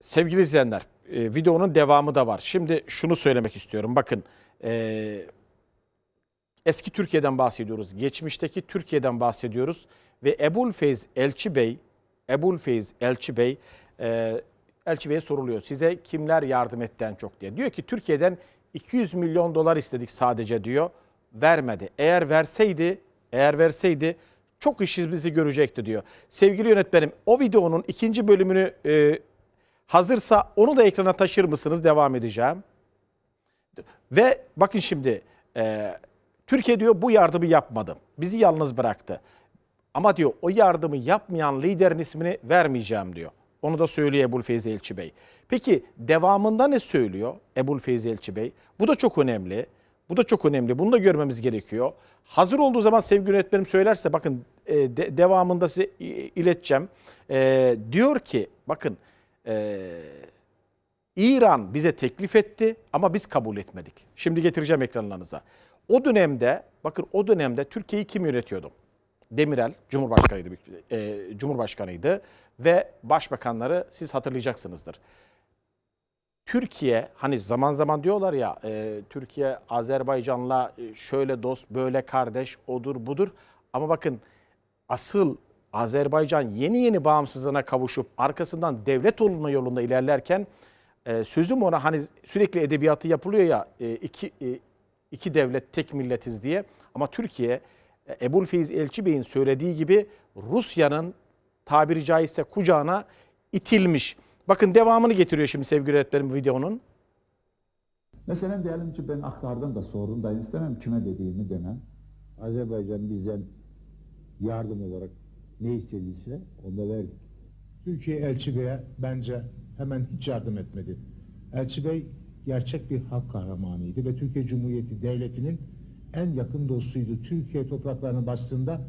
Sevgili izleyenler, e, videonun devamı da var. Şimdi şunu söylemek istiyorum. Bakın, e, eski Türkiye'den bahsediyoruz. Geçmişteki Türkiye'den bahsediyoruz. Ve Ebu'l-Feyz Elçi Bey, Ebu'l-Feyz Elçi Bey, e, Elçi Bey'e soruluyor. Size kimler yardım etti en çok diye. Diyor ki Türkiye'den 200 milyon dolar istedik sadece diyor. Vermedi. Eğer verseydi, eğer verseydi çok işimizi görecekti diyor. Sevgili yönetmenim o videonun ikinci bölümünü e, hazırsa onu da ekrana taşır mısınız? Devam edeceğim. Ve bakın şimdi e, Türkiye diyor bu yardımı yapmadı. Bizi yalnız bıraktı. Ama diyor o yardımı yapmayan liderin ismini vermeyeceğim diyor. Onu da söylüyor Ebul Feyzi Elçi Bey. Peki devamında ne söylüyor Ebul Feyzi Elçi Bey? Bu da çok önemli. Bu da çok önemli. Bunu da görmemiz gerekiyor. Hazır olduğu zaman sevgili yönetmenim söylerse bakın e, de- devamında size ileteceğim. E, diyor ki bakın e, İran bize teklif etti ama biz kabul etmedik. Şimdi getireceğim ekranlarınıza. O dönemde bakın o dönemde Türkiye'yi kim yönetiyordu? Demirel Cumhurbaşkanıydı, e, Cumhurbaşkanıydı ve başbakanları siz hatırlayacaksınızdır. Türkiye hani zaman zaman diyorlar ya e, Türkiye Azerbaycan'la e, şöyle dost böyle kardeş odur budur ama bakın asıl Azerbaycan yeni yeni bağımsızlığına kavuşup arkasından devlet olma yolunda ilerlerken e, sözüm ona hani sürekli edebiyatı yapılıyor ya e, iki e, iki devlet tek milletiz diye ama Türkiye e, Ebu'l-Feyz Elçi Bey'in söylediği gibi Rusya'nın tabiri caizse kucağına itilmiş. Bakın devamını getiriyor şimdi sevgili öğretmenim videonun. Mesela diyelim ki ben aktardım da sordum da istemem kime dediğimi demem. Azerbaycan bizden yardım olarak ne istediyse onu da verdik. Türkiye Elçi Bey'e bence hemen hiç yardım etmedi. Elçi Bey gerçek bir halk kahramanıydı ve Türkiye Cumhuriyeti Devleti'nin en yakın dostuydu. Türkiye topraklarına bastığında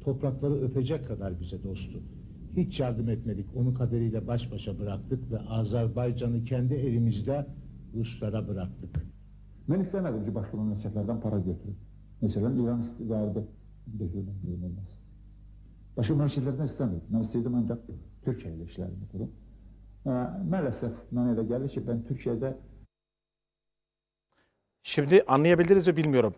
toprakları öpecek kadar bize dostu. Hiç yardım etmedik. Onu kaderiyle baş başa bıraktık ve Azerbaycan'ı kendi elimizde Ruslara bıraktık. Ben istemedim ki başka memleketlerden para götürün. Mesela İran verdi. Götürdüm olmaz. Başka memleketlerden istemedim. Ben istedim ancak Türkiye ile işlerimi kurum. Ee, maalesef bana öyle geldi ki ben Türkiye'de Şimdi anlayabildiniz mi bilmiyorum.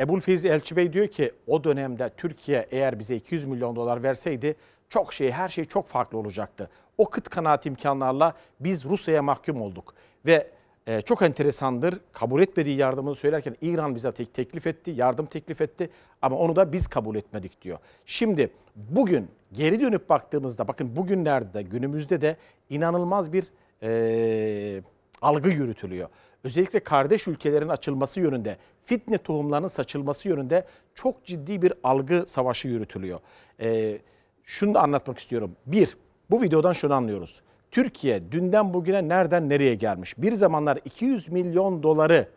Ebu'l-Feyz Elçi Bey diyor ki o dönemde Türkiye eğer bize 200 milyon dolar verseydi çok şey her şey çok farklı olacaktı. O kıt kanaat imkanlarla biz Rusya'ya mahkum olduk. Ve e, çok enteresandır kabul etmediği yardımını söylerken İran bize tek teklif etti, yardım teklif etti ama onu da biz kabul etmedik diyor. Şimdi bugün geri dönüp baktığımızda bakın bugünlerde de günümüzde de inanılmaz bir e, algı yürütülüyor. Özellikle kardeş ülkelerin açılması yönünde, fitne tohumlarının saçılması yönünde çok ciddi bir algı savaşı yürütülüyor. Ee, şunu da anlatmak istiyorum. Bir, bu videodan şunu anlıyoruz. Türkiye dünden bugüne nereden nereye gelmiş? Bir zamanlar 200 milyon doları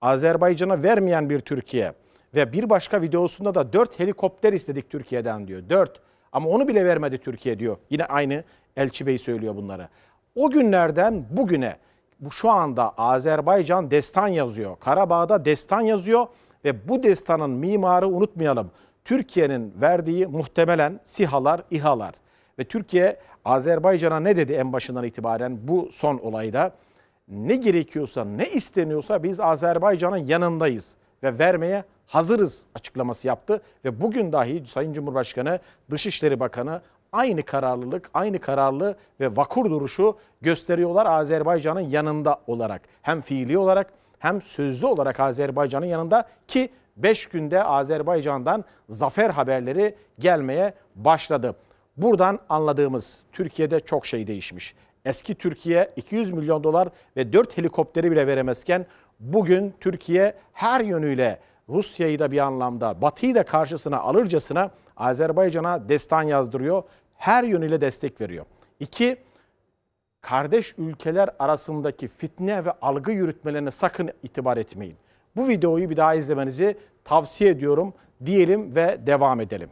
Azerbaycan'a vermeyen bir Türkiye ve bir başka videosunda da 4 helikopter istedik Türkiye'den diyor. 4 ama onu bile vermedi Türkiye diyor. Yine aynı Elçi Bey söylüyor bunları. O günlerden bugüne bu şu anda Azerbaycan destan yazıyor. Karabağ'da destan yazıyor ve bu destanın mimarı unutmayalım. Türkiye'nin verdiği muhtemelen sihalar, İHA'lar. Ve Türkiye Azerbaycan'a ne dedi en başından itibaren bu son olayda? Ne gerekiyorsa, ne isteniyorsa biz Azerbaycan'ın yanındayız ve vermeye hazırız açıklaması yaptı. Ve bugün dahi Sayın Cumhurbaşkanı, Dışişleri Bakanı aynı kararlılık, aynı kararlı ve vakur duruşu gösteriyorlar Azerbaycan'ın yanında olarak. Hem fiili olarak hem sözlü olarak Azerbaycan'ın yanında ki 5 günde Azerbaycan'dan zafer haberleri gelmeye başladı. Buradan anladığımız Türkiye'de çok şey değişmiş. Eski Türkiye 200 milyon dolar ve 4 helikopteri bile veremezken bugün Türkiye her yönüyle Rusya'yı da bir anlamda Batı'yı da karşısına alırcasına Azerbaycan'a destan yazdırıyor. Her yönüyle destek veriyor. İki, kardeş ülkeler arasındaki fitne ve algı yürütmelerine sakın itibar etmeyin. Bu videoyu bir daha izlemenizi tavsiye ediyorum diyelim ve devam edelim.